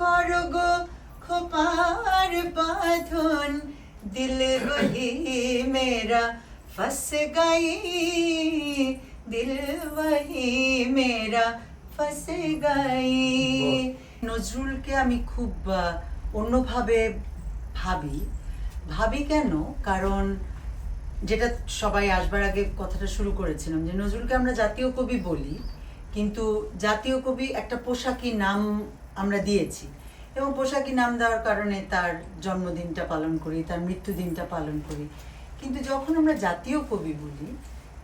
কর গো খোপার বাঁধন। দিল মেরা ফস গই। দিল বহি মেরা ফস নজরুলকে আমি খুব অন্যভাবে ভাবি। ভাবি কেন? কারণ যেটা সবাই আসবার আগে কথাটা শুরু করেছিলাম যে নজরুলকে আমরা জাতীয় কবি বলি কিন্তু জাতীয় কবি একটা পোশাকি নাম আমরা দিয়েছি। এবং পোশাকি নাম দেওয়ার কারণে তার জন্মদিনটা পালন করি, তার মৃত্যুদিনটা পালন করি। কিন্তু যখন আমরা জাতীয় কবি বলি,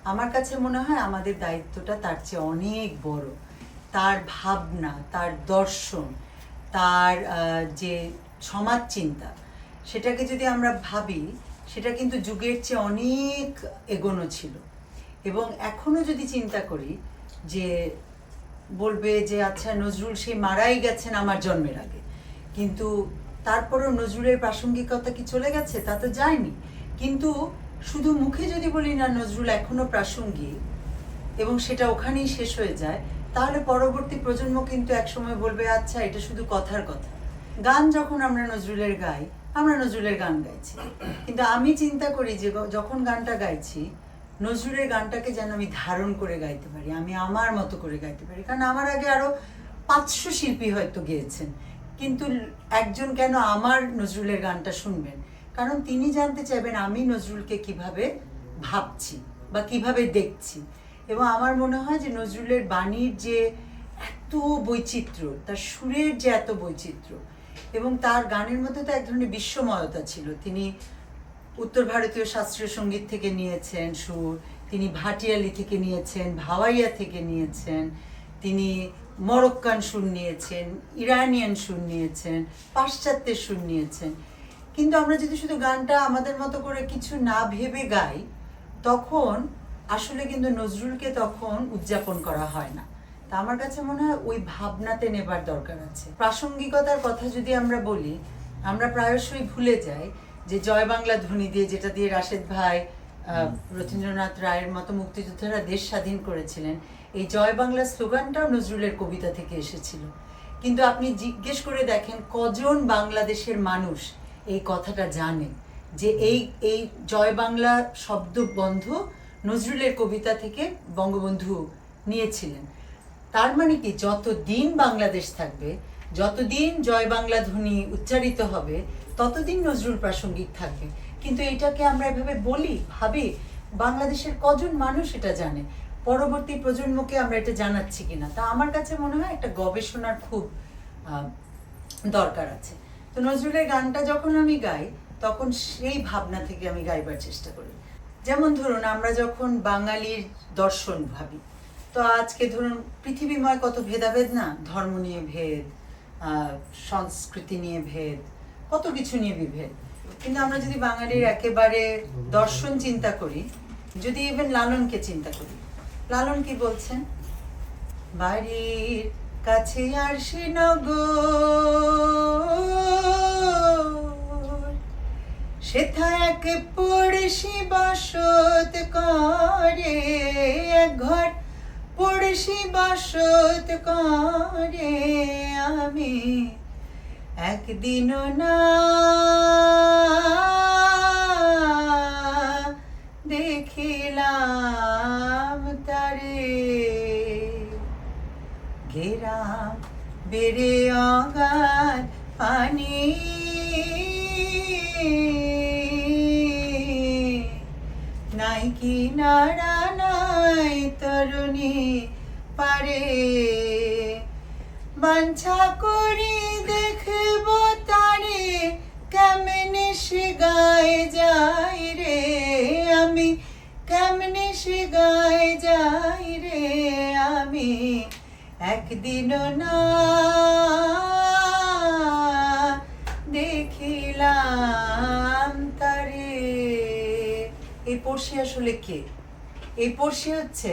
আমার কাছে মনে হয় আমাদের দায়িত্বটা তার চেয়ে অনেক বড়। তার ভাবনা, তার দর্শন, তার যে সমাজ চিন্তা, সেটাকে যদি আমরা ভাবি, সেটা কিন্তু যুগের চেয়ে অনেক এগোনো ছিল। এবং এখনও যদি চিন্তা করি যে বলবে যে আচ্ছা নজরুল সেই মারাই গেছেন আমার জন্মের আগে। কিন্তু তারপরও নজরুলের প্রাসঙ্গিকতা কি চলে গেছে তা তো যায়নি। কিন্তু শুধু মুখে যদি বলি না, নজরুল এখনও প্রাসঙ্গিক এবং সেটা ওখানেই শেষ হয়ে যায়, তাহলে পরবর্তী প্রজন্ম কিন্তু একসময় বলবে আচ্ছা এটা শুধু কথার কথা। গান যখন আমরা নজরুলের গাই, আমরা নজরুলের গান গাইছি। কিন্তু আমি চিন্তা করি যে, যখন গানটা গাইছি নজরুলের গানটাকে যেন আমি ধারণ করে গাইতে পারি, আমি আমার মতো করে গাইতে পারি। কারণ আমার আগে আরও পাঁচশো শিল্পী হয়তো গেয়েছেন, কিন্তু একজন কেন আমার নজরুলের গানটা শুনবেন? কারণ তিনি জানতে চাইবেন আমি নজরুলকে কীভাবে ভাবছি বা কীভাবে দেখছি। এবং আমার মনে হয় যে নজরুলের বাণীর যে এত বৈচিত্র্য, তার সুরের যে এত বৈচিত্র্য, এবং তার গানের মধ্যে তো এক ধরনের বিশ্বময়তা ছিল। তিনি উত্তর ভারতীয় শাস্ত্রীয় সংগীত থেকে নিয়েছেন সুর, তিনি ভাটিয়ালি থেকে নিয়েছেন, ভাওয়াইয়া থেকে নিয়েছেন, তিনি মরক্কান সুর নিয়েছেন, ইরানিয়ান সুর নিয়েছেন, পাশ্চাত্যের সুর নিয়েছেন। কিন্তু আমরা যদি শুধু গানটা আমাদের মতো করে কিছু না ভেবে গাই, তখন আসলে কিন্তু নজরুলকে তখন উদযাপন করা হয় না। তা আমার কাছে মনে হয় ওই ভাবনাতে নেবার দরকার আছে। প্রাসঙ্গিকতার কথা যদি আমরা বলি, আমরা প্রায়শই ভুলে যাই যে জয় বাংলা ধ্বনি দিয়ে, যেটা দিয়ে রাশেদ ভাই রথীন্দ্রনাথ রায়ের মতো মুক্তিযোদ্ধারা দেশ স্বাধীন করেছিলেন, এই জয় বাংলা স্লোগানটাও নজরুলের কবিতা থেকে এসেছিল। কিন্তু আপনি জিজ্ঞেস করে দেখেন, কজন বাংলাদেশের মানুষ এই কথাটা জানে? যে এই এই জয় বাংলা শব্দবন্ধ নজরুলের কবিতা থেকে বঙ্গবন্ধু নিয়েছিলেন। তার মানে কি যত দিন বাংলাদেশ থাকবে যতদিন জয় বাংলা ধ্বনি উচ্চারিত হবে, ততদিন নজরুল প্রাসঙ্গিক থাকবে। কিন্তু এটাকে আমরা এভাবে বলি, ভাবি, বাংলাদেশের কজন মানুষ এটা জানে? পরবর্তী প্রজন্মকে আমরা এটা জানাচ্ছি কিনা? তা আমার কাছে মনে হয় একটা গবেষণার খুব দরকার আছে। তো নজরুলের গানটা যখন আমি গাই, তখন সেই ভাবনা থেকে আমি গাইবার চেষ্টা করি। যেমন ধরুন, আমরা যখন বাঙালির দর্শন ভাবি, তো আজকে ধরুন, পৃথিবীময় কত ভেদাভেদ না? ধর্ম নিয়ে ভেদ সংস্কৃতি নিয়ে ভেদ, কত কিছু নিয়ে বিভেদ। কিন্তু আমরা যদি বাঙালির একেবারে দর্শন চিন্তা করি, যদি ইভেন লালনকে চিন্তা করি, লালন কি বলছেন? বাড়ির কাছে আর সেথা এক পড়শি বসত করে এক ঘর। পড়শি বসত করে আমি। একদিনও না দেখিলাম তারে। ঘেরা বেড়ে অগাধ পানি। নাই কি নাড়া তরুণী পারে। বাঞ্ছা করি দেখব তারে, কেমনে সে গায়ে যাই রে? আমি কেমনে সে গায়ে যাই রে? আমি একদিনও না দেখিলাম তারে। এই পড়শি আসলে কে? এই পড়শি হচ্ছে,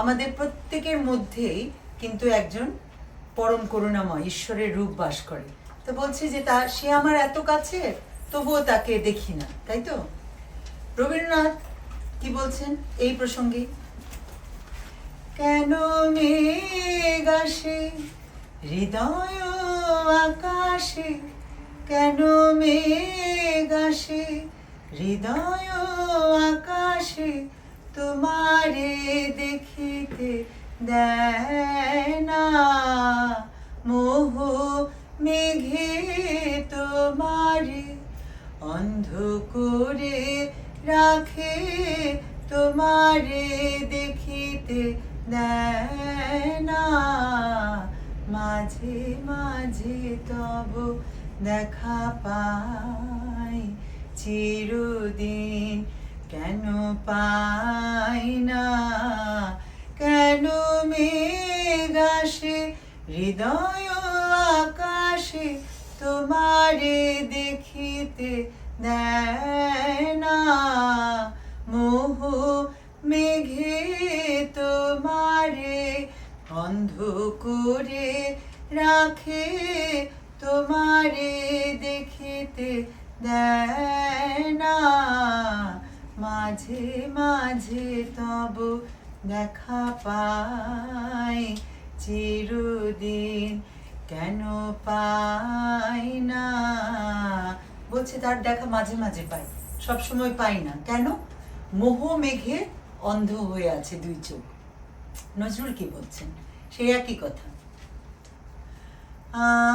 আমাদের প্রত্যেকের মধ্যেই কিন্তু একজন পরম করুণাময় ঈশ্বরের রূপ বাস করে। তো বলছি যে তা, সে আমার এত কাছে, তবুও তাকে দেখি না, তাই তো? রবীন্দ্রনাথ কি বলছেন এই প্রসঙ্গে? কেন মেঘ আসে, হৃদয় আকাশে? কেন মেঘ আসে, হৃদয় আকাশে? তোমারে দেখিতে দেয় না। মোহ মেঘে তোমারে অন্ধ করে রাখে। তোমারে দেখিতে দেয় না। মাঝে মাঝে তব দেখা পাই। চিরদিন কেন পাই না? কেন মেঘ আসে, হৃদয় আকাশে তোমারে দেখিতে দেয় না? মোহ মেঘে তোমারে অন্ধ করে রাখে, তোমারে দেখিতে দেয় না। মাঝে মাঝে তব দেখা পাই, চিরদিন কেন পাই না? বলছে তার দেখা মাঝে মাঝে পাই, সব সময় পাই না। কেন? মোহ মেঘে অন্ধ হয়ে আছে দুই চোখ। নজরুল কি বলছেন? সেই একই কথা।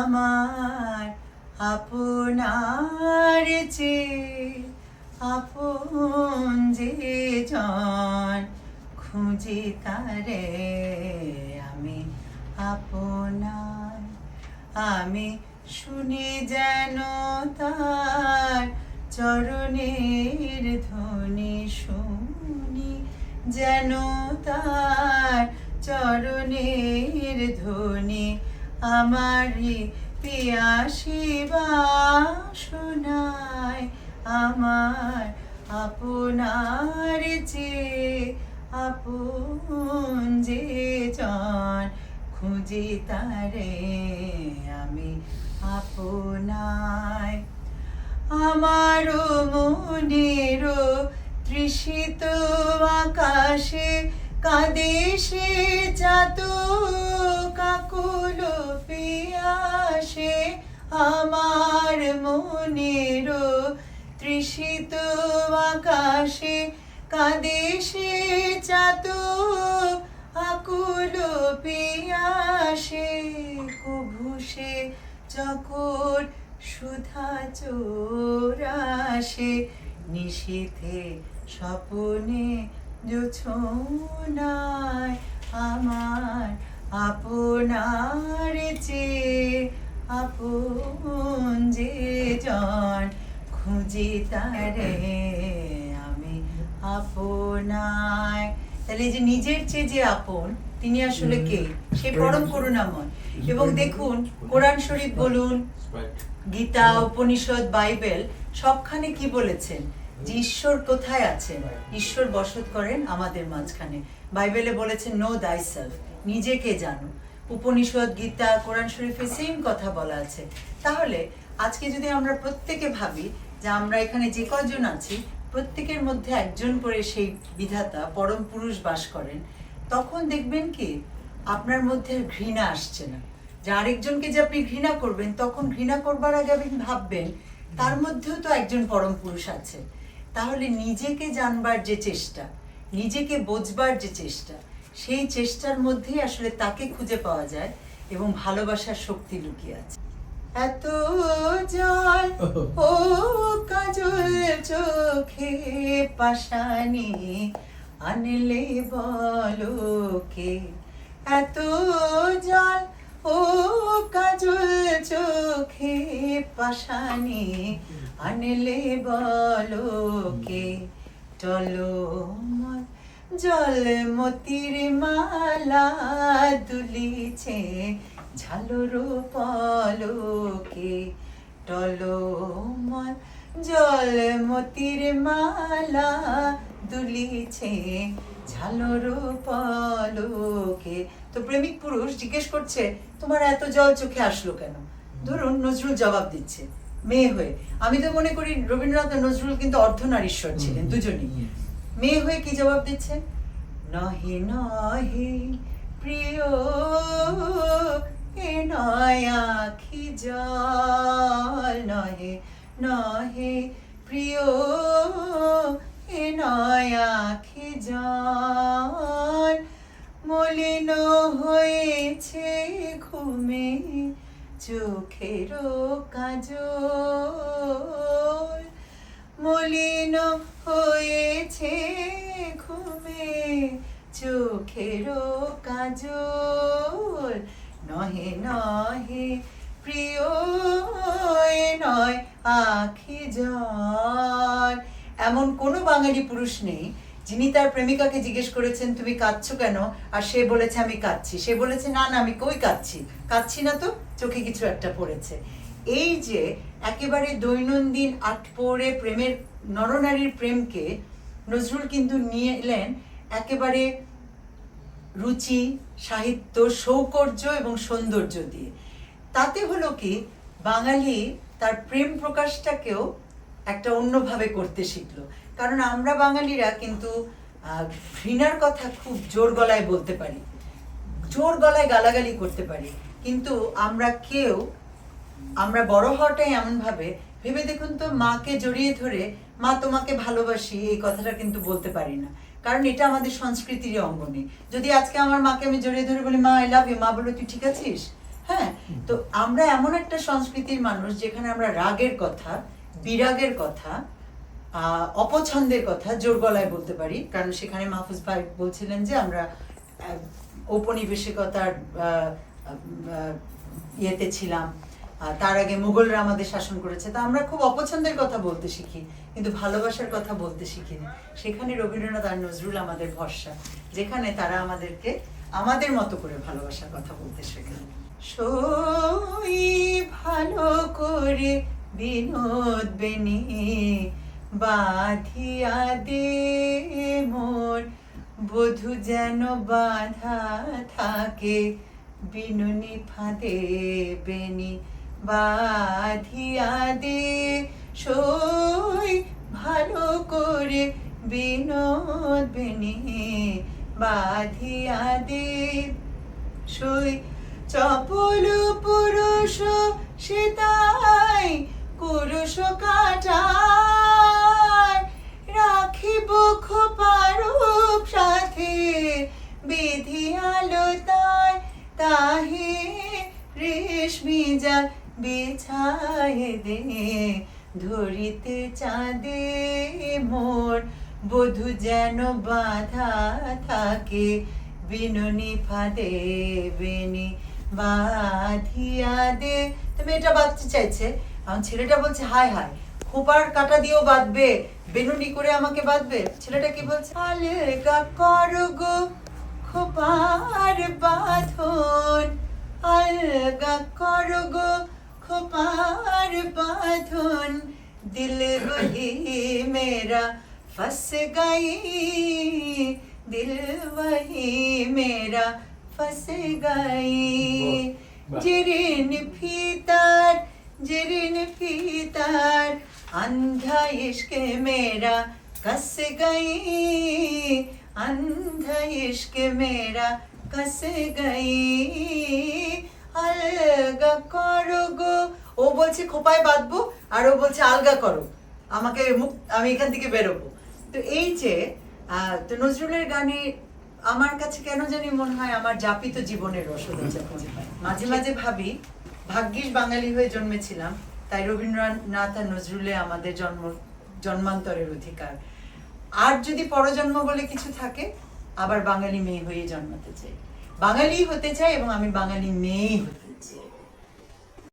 আমার আপনার যে আপন যে জন খুঁজি তারে আমি আপনার। আমি শুনি যেন তার চরণের ধ্বনি শুনি, যেন তার চরণের ধ্বনি আমারই পিয়াসি বা শোনায় আমার আপনার যে আপন যে জন, খুঁজি তারে আমি আপনায় আমারও মনেরও তৃষিত আকাশে কাঁদে সে যাত কাকুল পিয়াসে। আমার মনেরও তৃষিত আকাশে, কাঁদে সে যাত আকুল পিয়াসে। কুভুষে যখন সুধা চোরাসে, নিশীথে স্বপনে জোছনায় আমার আপনার যে আপন খুঁজি তারে আমি আপনায়। তাহলে যে নিজের চেয়ে যে আপন তিনি আসলে কে? সে পরম করুণাময়। এবং দেখুন কোরআন শরীফ বলুন গীতা উপনিষদ বাইবেল সবখানে কি বলেছেন? যে ঈশ্বর কোথায় আছেন? ঈশ্বর বসত করেন আমাদের মাঝখানে। বাইবেলে বলেছেন নো দাই সেলফ নিজেকে জানো? উপনিষদ গীতা কোরআন শরীফে সেম কথা বলা আছে। তাহলে আজকে যদি আমরা প্রত্যেকে ভাবি যে আমরা এখানে যে কজন আছি, প্রত্যেকের মধ্যে একজন করে সেই বিধাতা, পরম পুরুষ বাস করেন। তখন দেখবেন কি, আপনার মধ্যে ঘৃণা আসছে না। যে আরেকজনকে যে আপনি ঘৃণা করবেন, তখন ঘৃণা করবার আগে আপনি ভাববেন, তার মধ্যেও তো একজন পরম পুরুষ আছে। তাহলে নিজেকে জানবার যে চেষ্টা, নিজেকে বোঝবার যে চেষ্টা, সেই চেষ্টার মধ্যেই আসলে তাকে খুঁজে পাওয়া যায় এবং ভালোবাসার শক্তি লুকিয়ে আছে। এত জল, ও কাজল চোখে পাশানি আনলে বলো কে? এত জল, ও কাজল চোখে পাশানি আনলে বলো কে? চলো জল মতির মালা দুলিছে ঝালর পলকে টলমল জল মতির মালা দুলিছে। ঝালর পলকে। তো প্রেমিক পুরুষ জিজ্ঞেস করছে তোমার এত জল চোখে আসলো কেন? ধরুন নজরুল জবাব দিচ্ছে মেয়ে হয়ে। আমি তো মনে করি রবীন্দ্রনাথ নজরুল কিন্তু অর্ধনারীশ্বর ছিলেন দুজনেই। মেয়ে হয়ে কি জবাব দিচ্ছে? নহে নহে প্রিয় এ নয় আখি জল? নহে নহে, প্রিয় এ নয় আখি জল? মলিন হয়েছে ঘুমে, চোখের কাজল। মলিন হয়েছে ঘুমে, চোখের কাজল। নহে নহে প্রিয় নয় আখি জল। এমন কোনো বাঙালি পুরুষ নেই যিনি তার প্রেমিকাকে জিজ্ঞেস করেছেন, তুমি কাঁদছো কেন? আর সে বলেছে, আমি কাঁদছি। সে বলেছে, না না, আমি কই কাঁদছি? কাঁদছি না তো, চোখে কিছু একটা পড়েছে। এই যে একেবারে দৈনন্দিন আটপোরে প্রেমের নরনারীর প্রেমকে নজরুল কিন্তু নিয়ে এলেন একেবারে রুচি সাহিত্য, সৌকর্য এবং সৌন্দর্য দিয়ে। তাতে হলো কি, বাঙালি তার প্রেম প্রকাশটাকেও একটা অন্যভাবে করতে শিখলো। কারণ আমরা বাঙালিরা কিন্তু ঘৃণার কথা খুব জোর গলায় বলতে পারি। জোর গলায় গালাগালি করতে পারি। কিন্তু আমরা কেউ, আমরা বড় হওয়াটাই এমনভাবে, ভেবে দেখুন তো, মাকে জড়িয়ে ধরে, মা, তোমাকে ভালোবাসি, এই কথাটা কিন্তু বলতে পারি না। কারণ এটা আমাদের সংস্কৃতির অঙ্গ নেই। যদি আজকে আমার মাকে আমি জড়িয়ে ধরে বলি, মা আই লাভ ইউ মা বলো তুই ঠিক আছিস? হ্যাঁ তো আমরা এমন একটা সংস্কৃতির মানুষ যেখানে আমরা রাগের কথা, বিরাগের কথা অপছন্দের কথা জোর গলায় বলতে পারি। কারণ সেখানে মাহফুজ ভাই বলছিলেন যে আমরা ঔপনিবেশিকতার ইয়েতে ছিলাম। তার আগে মুঘলরা আমাদের শাসন করেছে। তা আমরা খুব অপছন্দের কথা বলতে শিখি কিন্তু ভালোবাসার কথা বলতে শিখি না সেখানে রবীন্দ্রনাথ আর নজরুল আমাদের ভরসা, যেখানে তারা আমাদেরকে আমাদের মতো করে ভালোবাসার কথা বলতে শেখেন। সই ভালো করে বিনোদ বেনি, বাঁধিয়া দে মোর, বধু যেন বাঁধা থাকে, বিনুনি ফাঁদে বেনি। বাঁধিয়া দে সই ভালো করে বিনোদ বেনি। বাঁধিয়া দে সই চপল পুরুষ সীতাই কুরুষ কাটায়। রাখিব খোপারূপ সাথে, বিধি আলোতায় তাহে রেশমি জাল বিছায় দে, ধরিতে চাঁদে মোর। বধু যেন বাধা থাকে, বিনুনি ফাঁদে, বেনি বাঁধিয়া দে। তো মেয়েটা বাঁধতে চাইছে আমার ছেলেটা বলছে, হায় হায়, খোপার কাটা দিয়েও বাঁধবে, বেনুনি করে আমাকে বাঁধবে? ছেলেটা কি বলছে? আলেগা গো, খোপার বাঁধন, আলগা করো खुपार बाधुन दिल वही मेरा फंस गई। दिल वही मेरा फंस गई। जिरिन फीतार जिरिन फीतार अंधा इश्क मेरा कस गई। अंधा इश्क मेरा कस गई। আলগা করো গো। ও বলছে, খোপায় বাঁধবো, আর ও বলছে, আলগা করো। আমাকে মুখ, আমি এখান থেকে বেরোবো। তো এই যে তো নজরুলের গানে আমার কাছে কেন জানি মনে হয় আমার যাপিত জীবনের রসদ মাঝে মাঝে ভাবি, ভাগ্যিস বাঙালি হয়ে জন্মেছিলাম, তাই রবীন্দ্রনাথ আর নজরুলে আমাদের জন্ম, জন্মান্তরের অধিকার। আর যদি পরজন্ম বলে কিছু থাকে, আবার বাঙালি মেয়ে হয়ে জন্মাতে চাই। বাঙালি হতে চাই এবং আমি বাঙালি মেয়েই হতে